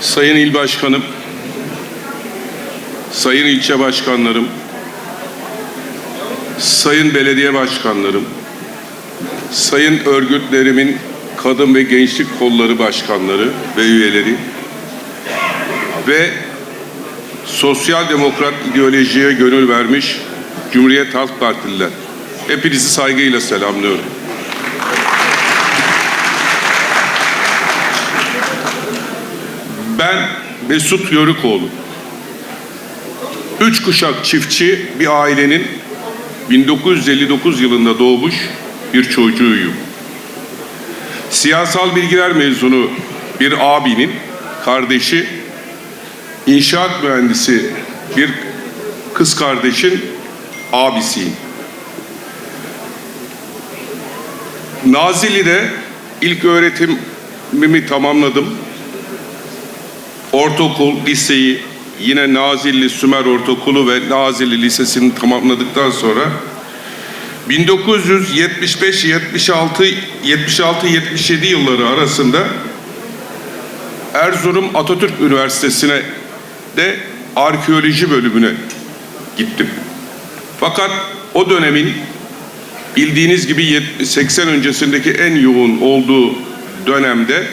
Sayın İl Başkanım, Sayın İlçe Başkanlarım, Sayın Belediye Başkanlarım, Sayın örgütlerimin kadın ve gençlik kolları başkanları ve üyeleri ve sosyal demokrat ideolojiye gönül vermiş Cumhuriyet Halk Partililer. Hepinizi saygıyla selamlıyorum. Ben Mesut Yörükoğlu. Üç kuşak çiftçi bir ailenin 1959 yılında doğmuş bir çocuğuyum. Siyasal bilgiler mezunu bir abinin kardeşi, inşaat mühendisi bir kız kardeşin abisiyim. Nazilli'de ilk öğretimimi tamamladım. Ortaokul, liseyi yine Nazilli Sümer Ortaokulu ve Nazilli Lisesi'ni tamamladıktan sonra 1975 76 76 77 yılları arasında Erzurum Atatürk Üniversitesi'ne de arkeoloji bölümüne gittim. Fakat o dönemin bildiğiniz gibi 70 80 öncesindeki en yoğun olduğu dönemde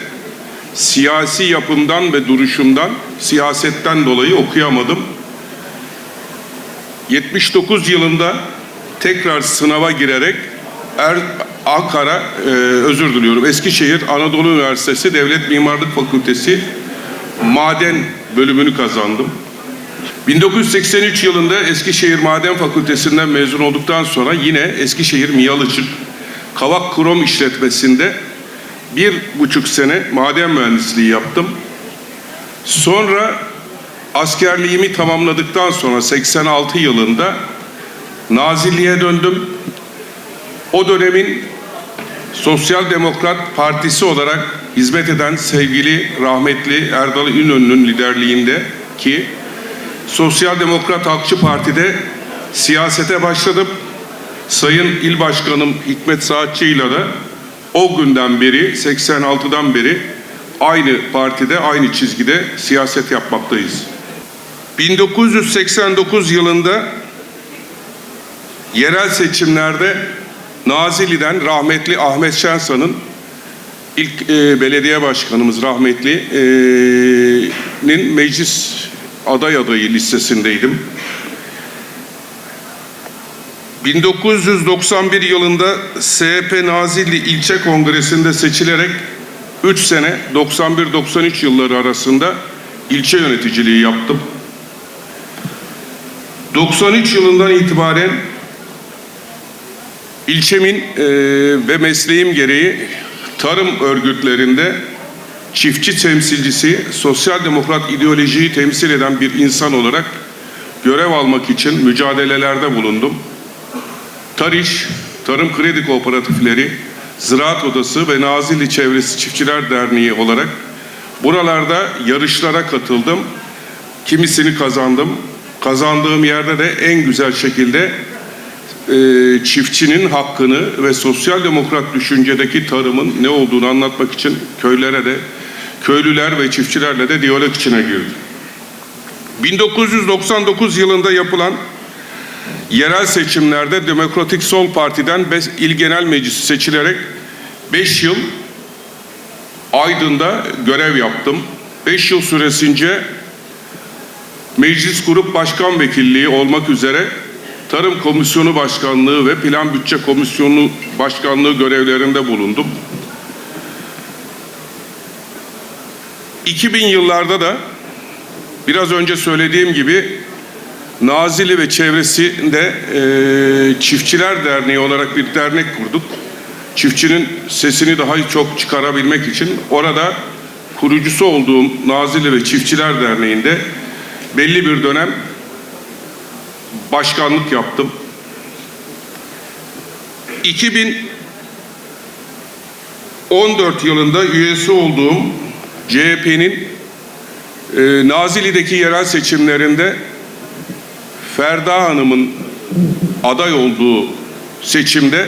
siyasi yapımdan ve duruşumdan, siyasetten dolayı okuyamadım. 79 yılında tekrar sınava girerek er, Ankara, e, özür diliyorum, Eskişehir Anadolu Üniversitesi Devlet Mimarlık Fakültesi maden bölümünü kazandım. 1983 yılında Eskişehir Maden Fakültesinden mezun olduktan sonra yine Eskişehir Miyalıçık Kavak Krom İşletmesi'nde bir buçuk sene maden mühendisliği yaptım. Sonra askerliğimi tamamladıktan sonra 86 yılında Nazilli'ye döndüm. O dönemin Sosyal Demokrat Partisi olarak hizmet eden sevgili rahmetli Erdal İnönü'nün liderliğinde ki Sosyal Demokrat Halkçı Parti'de siyasete başladım. Sayın İl Başkanım Hikmet Saatçı ile de o günden beri 86'dan beri aynı partide aynı çizgide siyaset yapmaktayız. 1989 yılında yerel seçimlerde Nazilli'den rahmetli Ahmet Şensan'ın ilk e, belediye başkanımız rahmetli'nin meclis aday adayı listesindeydim. 1991 yılında SHP Nazilli İlçe Kongresi'nde seçilerek 3 sene 91-93 yılları arasında ilçe yöneticiliği yaptım. 93 yılından itibaren ilçemin e, ve mesleğim gereği tarım örgütlerinde çiftçi temsilcisi, sosyal demokrat ideolojiyi temsil eden bir insan olarak görev almak için mücadelelerde bulundum. TARİŞ, Tarım Kredi Kooperatifleri, Ziraat Odası ve Nazilli Çevresi Çiftçiler Derneği olarak buralarda yarışlara katıldım. Kimisini kazandım. Kazandığım yerde de en güzel şekilde e, çiftçinin hakkını ve sosyal demokrat düşüncedeki tarımın ne olduğunu anlatmak için köylere de köylüler ve çiftçilerle de diyalog içine girdim. 1999 yılında yapılan yerel seçimlerde Demokratik Sol Parti'den İl Genel Meclisi seçilerek 5 yıl Aydın'da görev yaptım. 5 yıl süresince Meclis Grup Başkan Vekilliği olmak üzere Tarım Komisyonu Başkanlığı ve Plan Bütçe Komisyonu Başkanlığı görevlerinde bulundum. 2000 yıllarda da biraz önce söylediğim gibi Nazilli ve çevresinde e, Çiftçiler Derneği olarak bir dernek kurduk. Çiftçinin sesini daha çok çıkarabilmek için orada kurucusu olduğum Nazilli ve Çiftçiler Derneği'nde belli bir dönem başkanlık yaptım. 2014 yılında üyesi olduğum CHP'nin e, Nazilli'deki yerel seçimlerinde Ferda Hanım'ın aday olduğu seçimde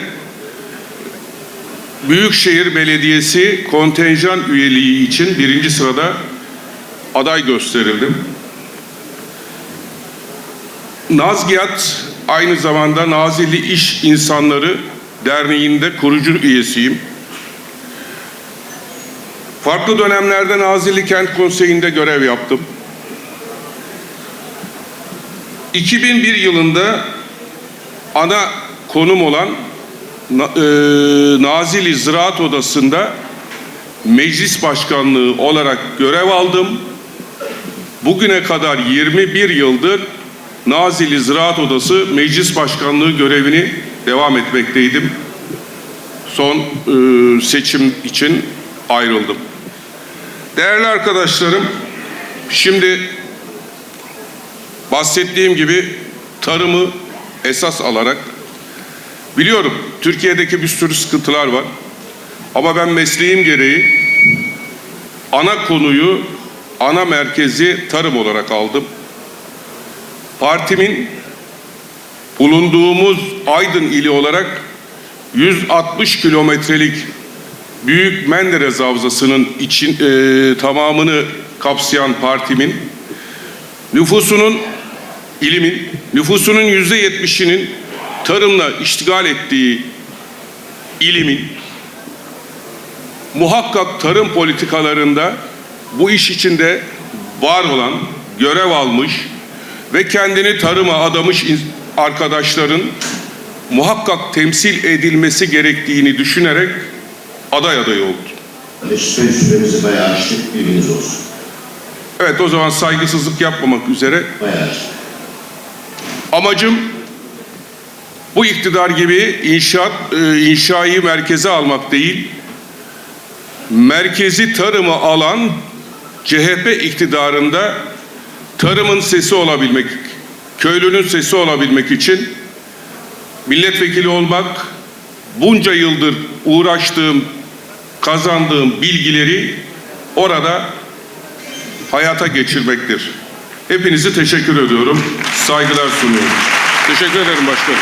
Büyükşehir Belediyesi kontenjan üyeliği için birinci sırada aday gösterildim. Nazgiyat aynı zamanda Nazilli İş İnsanları Derneği'nde kurucu üyesiyim. Farklı dönemlerde Nazilli Kent Konseyi'nde görev yaptım. 2001 yılında ana konum olan e, Nazilli Ziraat Odası'nda meclis başkanlığı olarak görev aldım. Bugüne kadar 21 yıldır Nazilli Ziraat Odası Meclis Başkanlığı görevini devam etmekteydim. Son e, seçim için ayrıldım. Değerli arkadaşlarım, şimdi bahsettiğim gibi tarımı esas alarak biliyorum Türkiye'deki bir sürü sıkıntılar var. Ama ben mesleğim gereği ana konuyu, ana merkezi tarım olarak aldım. Partimin bulunduğumuz Aydın ili olarak 160 kilometrelik Büyük Menderes Havzası'nın için e, tamamını kapsayan partimin nüfusunun ilimin nüfusunun yüzde yetmişinin tarımla iştigal ettiği ilimin muhakkak tarım politikalarında bu iş içinde var olan, görev almış ve kendini tarıma adamış arkadaşların muhakkak temsil edilmesi gerektiğini düşünerek aday adayı oldu. Hani süre süremizi bayağı açtık, bilginiz olsun. Evet o zaman saygısızlık yapmamak üzere Bayağı açtık. Amacım bu iktidar gibi inşaat e, inşayı merkeze almak değil, merkezi tarımı alan CHP iktidarında tarımın sesi olabilmek, köylünün sesi olabilmek için milletvekili olmak, bunca yıldır uğraştığım, kazandığım bilgileri orada hayata geçirmektir. Hepinizi teşekkür ediyorum. Saygılar sunuyorum. Teşekkür ederim başkanım.